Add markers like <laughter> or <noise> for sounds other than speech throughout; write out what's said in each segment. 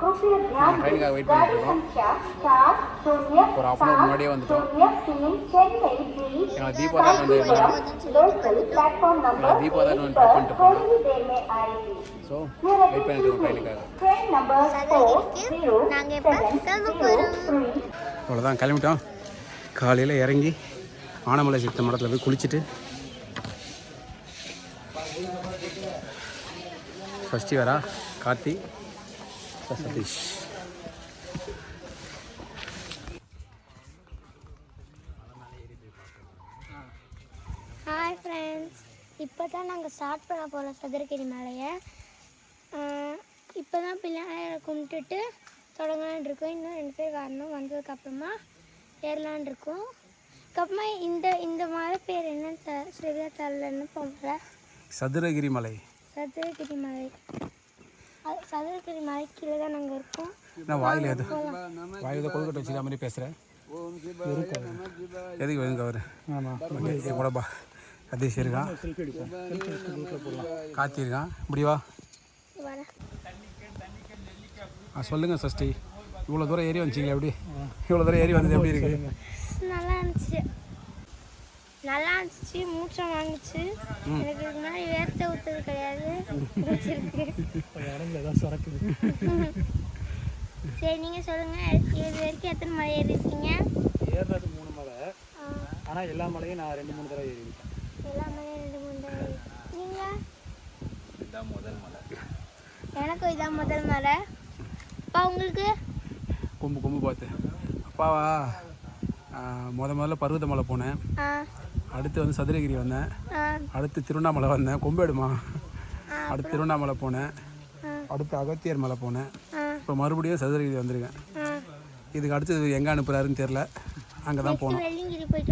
ட்ரெயினுக்காக wait பண்ணிட்டுருக்கோம் ஒரு of an முன்னாடியே வந்துட்டோம். எங்களை தீபாவளி வந்து எங்களை தீபாவளி வந்து ட்ராப் பண்ணிட்டு போனோம் ஸோ வெயிட் பண்ணிட்டு இருக்கோம் ட்ரெயினுக்காக அவ்வளோதான் கிளம்பிட்டோம். காலையில் இறங்கி ஆனமலை சித்த மடத்தில் போய் குளிச்சுட்டு ஃபஸ்ட்டு வரா கார்த்தி. சதீஷ் ஹாய் ஃப்ரெண்ட்ஸ் இப்போ தான் நாங்கள் ஸ்டார்ட் பண்ண போகிறோம் சதுரகிரி மலையை. இப்போ தான் பிள்ளையாரை கும்பிட்டுட்டு தொடங்கலான் இருக்கோம். இன்னும் ரெண்டு பேர் வரணும். வந்ததுக்கப்புறமா ஏறலான் இருக்கோம். அதுக்கப்புறமா இந்த இந்த மலை பேர் என்னன்னு சரியாக தரலன்னு போகல சதுரகிரி மலை. சதுரகிரி மலை. சதுரகிரி மலை கீழே தான் நாங்கள் இருக்கோம். நான் வாயில் எது? வாயில் கொழுக்கட்டை வச்சுக்கிற மாதிரி பேசுகிறேன் எதுக்கு வேணுங்க அவர் ஆமாம் கூட பா. சதீஷ் இருக்கான் கார்த்தி இருக்கான் இப்படி வா. வர. ஆ சொல்லுங்கள் சஷ்டி. இவ்வளோ தூரம் ஏறி வந்துச்சிங்களா எப்படி? இவ்வளோ தூரம் ஏறி வந்தது எப்படி இருக்கு? நல்லா இருந்துச்சு. நல்லா இருந்துச்சு மூச்சம் வாங்குச்சு எனக்கு இதுக்கு முன்னாடி வேர்த்த ஊற்றுறது கிடையாது. சரி நீங்கள் சொல்லுங்கள் இது வரைக்கும் எத்தனை மலை ஏறி இருக்கீங்க ஏறினது மூணு மலை. ஆனால் எல்லா மலையும் நான் ரெண்டு மூணு தடவை ஏறிட்டேன் எல்லா மலையும் ரெண்டு மூணு தடவை. நீங்கள் எனக்கும் இதான் முதல் மலை. அப்பா உங்களுக்கு? கொம்பு கொம்பு பார்த்து. அப்பாவா ஆ, முத முதல்ல பருவதமலை போனேன். ஆ. அடுத்து வந்து சதுரகிரி வந்தேன். அடுத்து திருவண்ணாமலை வந்தேன். கொம்பேடுமா அடுத்து திருவண்ணாமலை போனேன். அடுத்து அகத்தியர் மலை போனேன். இப்போ மறுபடியும் சதுரகிரி வந்திருக்கேன். இதுக்கு அடுத்தது எங்கே அனுப்புகிறாருன்னு தெரில அங்கே தான் போகணும்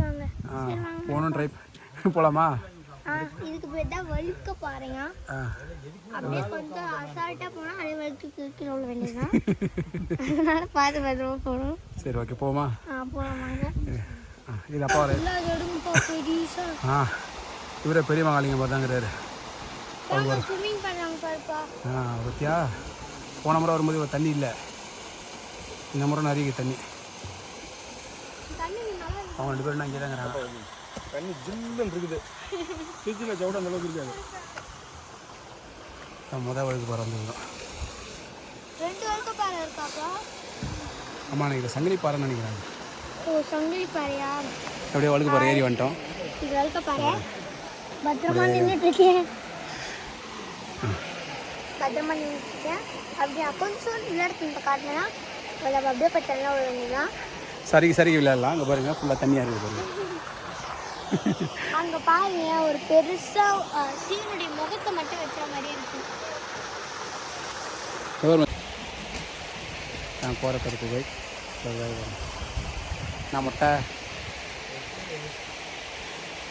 வாங்க. ஆ போகணும் ட்ரை போகலாமா இதுக்கு பேர் தான் வழுக்க பாருங்க ஆ. அப்படியே கொஞ்சம் அசால்ட்டாக போனால் அதே வழுக்கு கீழே உள்ள வேண்டியதுதான். அதனால பார்த்து பத்திரமா போகணும். சரி ஓகே போமா ஆ போகலாமாங்க ஆ இது அப்பா ஆ இவரே பெரிய மகாலிங்க பார்த்தாங்கிறாரு. ஆ பத்தியா? போன முறை வரும்போது தண்ணி இல்லை. இந்த முறை நிறைய தண்ணி. தண்ணி நல்லா அவங்க ரெண்டு பேரும் இங்கே தாங்கிறாங்க. தண்ணி ஜில்லுன்னு இருக்குது. ஃப்ரிட்ஜில் சவுடு அந்த அளவுக்கு இருக்காது. நான் முத வழுக்கு போகிற வந்துருந்தோம் ரெண்டு வழுக்க பாறை இருக்காப்பா. ஆமாம் எனக்கு சங்கிலி பாறைன்னு நினைக்கிறாங்க. அப்படியே வழுக்கு பாறை ஏறி வந்துட்டோம். பத்திரமா நின்றுட்டு இருக்கேன் பத்திரமா நின்றுட்டு இருக்கேன் அப்படியே கொஞ்சம் நிலத்து இந்த காட்டினா அதில் அப்படியே விட வேண்டியதான் சரிக்கு சரிக்கு விளையாடலாம். அங்கே பாருங்கள் ஃபுல்லாக தண்ணியாக இருக்குது பாருங்க. அங்க பாருங்க ஒரு பெருசா அஹ், சிவனுடைய முகத்தை மட்டும் வச்சுற மாதிரியே இருக்கு. நான் போகிற கருப்பு போய் நான் முட்டை.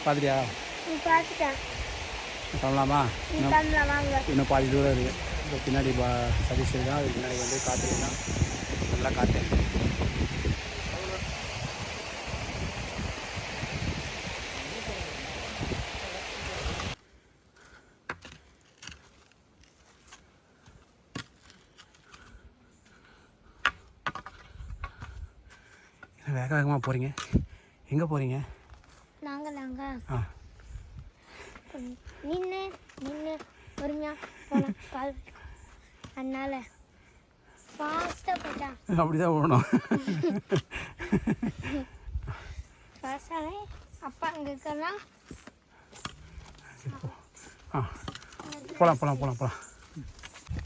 பார்த்துட்டியா நீ இன்னும் பாதி தூரம் இருக்குது இப்போ பின்னாடி பா சதீஷ் இருக்கான் அதுக்கு பின்னாடி வந்து காற்று இருக்கான் நல்லா காற்று வேக வேகமாக போகிறீங்க எங்கே போகிறீங்க நாங்க நாங்க. ஆ. நின்று நின்று பொறுமையா போனோம் கால் வலிக்கும். அதனால ஃபாஸ்ட்டாக போயிட்டான் அப்படி தான் போகணும் ஃபாஸ்டாகவே அப்பா அங்கே இருக்கலாம் ஆ. போகலாம் போகலாம் போகலாம் போகலாம்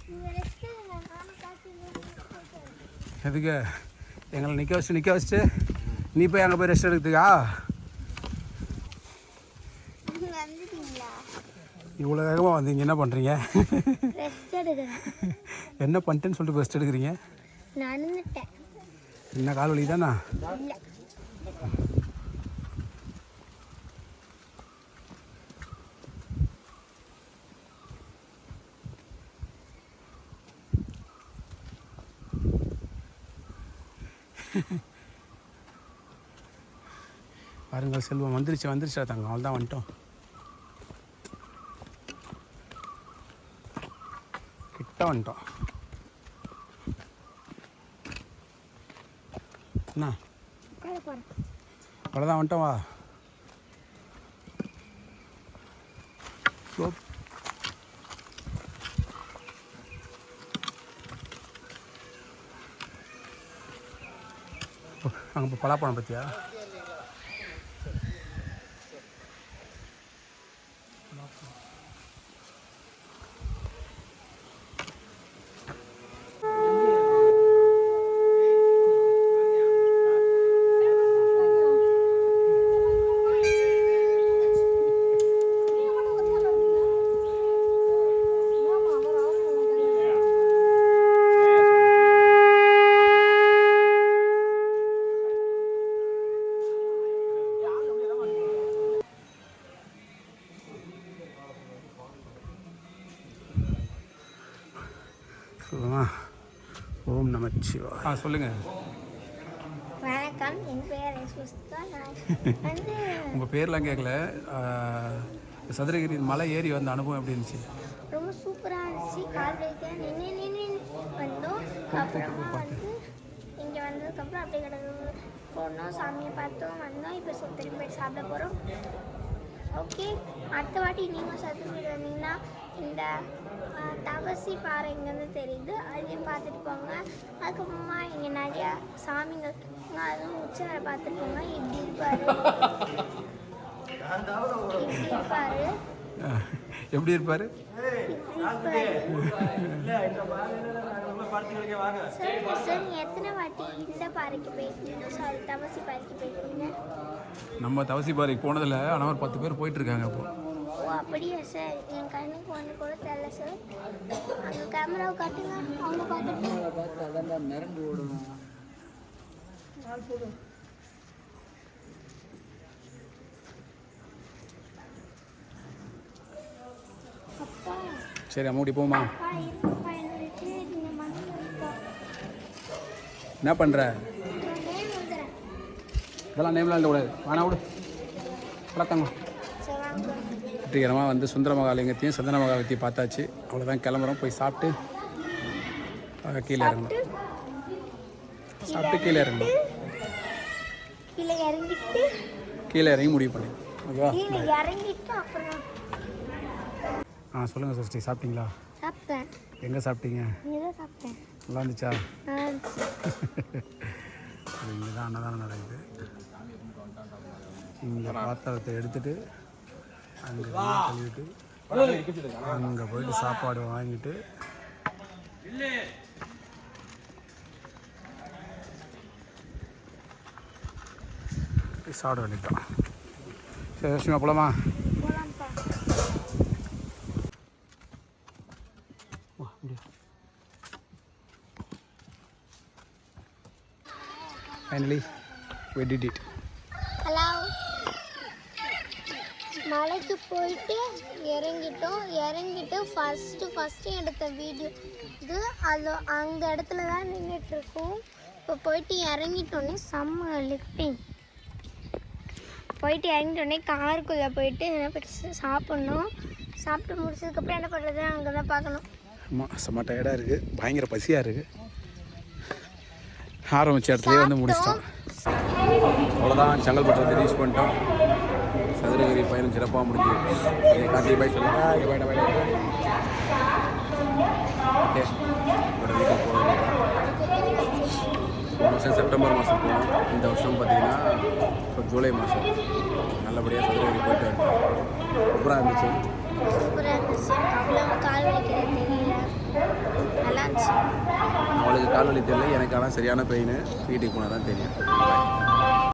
நீங்கள் எதுக்கு? எங்களை நிற்க வச்சுட்டு நிற்க வச்சுட்டு நீ போய் அங்கே போய் ரெஸ்ட் வந்துட்டீங்களா? இவ்வளோ வேகமாக வந்தீங்க என்ன பண்ணுறீங்க என்ன பண்ணிட்டேன்னு சொல்லிட்டு ரெஸ்ட் எடுக்கிறீங்க? என்ன கால் வலி தானா <laughs> பாருங்கள் செல்வம் வந்துருச்சு வந்துருச்சா தங்க அவள் தான் வந்துட்டோம். கிட்ட வந்துட்டோம். என்ன? அவ்வளோதான் வந்துட்டோம் வா. அங்கே பலாப்பழம் பற்றியா சொல்லுமா? ஓம் நமச்சிவா ஆ சொல்லுங்கள் வணக்கம். என் உங்கள் பேர்லாம் கேட்கல சதுரகிரி மலை ஏறி வந்த அனுபவம் எப்படி இருந்துச்சு? ரொம்ப சூப்பராக இருந்துச்சு. கால் வைக்க நின்று நின்று வந்தோம். அப்புறமா வந்து இங்கே வந்ததுக்கப்புறம் அப்படியே கிடக்கு. போனோம் சாமியை பார்த்தோம் வந்தோம். இப்போ திரும்பி போய் சாப்பிட போகிறோம் ஓகே அடுத்த வாட்டி நீங்கள் சதுரகிரி வந்தீங்கன்னா இந்த தவசி பாறை இங்கேருந்து தெரியுது. அதையும் பார்த்துட்டு போங்க. அதுக்கப்புறமா இங்கே நிறையா இருக்குங்க, அதுவும் உச்சவரை பார்த்துட்டு போங்க. இப்படி இருப்பாரு. இப்படி இருப்பாரு. எப்படி இருப்பார்? எத்தனை வாட்டி இந்த பாறைக்கு போயிருக்கீங்க? சாரி தவசி பாறைக்கு போயிருக்கீங்க? நம்ம தவசி பாறைக்கு போனதில்ல ஆனால் ஒரு பத்து பேர் போயிட்டு இருக்காங்க இப்போ ஓ அப்படியா சார். என் கண்ணுக்கு ஒன்று கூட தெரியல சார். அங்கே கேமராவை காட்டுங்க. அவங்க பார்த்துட்டு. அப்பா. சரி அம்மா போமா என்ன பண்ணுற வந்துடுறேன் இதெல்லாம் இல்லை விடாது வேணா விடு. வளர்த்தாங்க வெற்றிகரமாக வந்து சுந்தர மகாலிங்கத்தையும் சந்தன மகாலிங்கத்தையும் பார்த்தாச்சு. அவ்வளோதான் கிளம்புறோம். போய் சாப்பிட்டு கீழே இறங்கணும். சாப்பிட்டு கீழே இறங்கணும். கீழே இறங்கி முடிவு பண்ணி. ஓகேவா? ஆ சொல்லுங்கள் சஷ்டி சாப்பிட்டீங்களா? சாப்பிட்டேன். எங்கே சாப்பிட்டீங்க? சாப்பிட்டேன். நல்லா இருந்துச்சு <laughs> இங்கே தான் அன்னதானம் நடக்குது. இங்கே பாத்திரத்தை எடுத்துட்டு அங்கே கழுவிட்டு அங்கே போயிட்டு சாப்பாடு வாங்கிட்டு சாப்பிட வேண்டியதுதான். சரி லட்சுமா போலாமா? Finally we did it. மலைக்கு போயிட்டு இறங்கிட்டோம். இறங்கிட்டு ஃபஸ்ட்டு ஃபஸ்ட்டு எடுத்த வீடியோ இது. அது அந்த இடத்துல தான் நின்றுட்டுருக்கோம் இப்போ போயிட்டு இறங்கிட்டோன்னே செம்ம லிப்பிங் போயிட்டு இறங்கிட்டோன்னே காருக்குள்ளே போயிட்டு என்ன போயிட்டு சாப்பிட்ணும். சாப்பிட்டு முடிச்சதுக்கப்புறம் என்ன பண்ணுறது அங்கே தான் பார்க்கணும். ஆமாம் செம்ம டயர்டாக இருக்குது பயங்கர பசியாக இருக்குது ஆரம்பிச்ச இடத்துலயே வந்து முடிச்சிட்டோம். அவ்வளோதான் செங்கல்பட்டு ரீச் பண்ணிட்டோம். சதுரகிரி பயணம் சிறப்பாக முடிஞ்சு. கார்த்திகை பாய் சொல்லுங்க பாய் பாய் ஓகே. இதோட வீட்டுக்கு போகிறோம் போன வருஷம் செப்டம்பர் மாதம் போனோம் இந்த வருஷம் பார்த்தீங்கன்னா இப்போ ஜூலை மாதம். நல்லபடியாக சதுரகிரி போயிட்டு வந்தோம் சூப்பராக இருந்துச்சு. அவளுக்கு கால் வலி தெரியல. எனக்கு ஆனால் சரியான பெயின் வீட்டுக்கு போனால் தான் தெரியும்.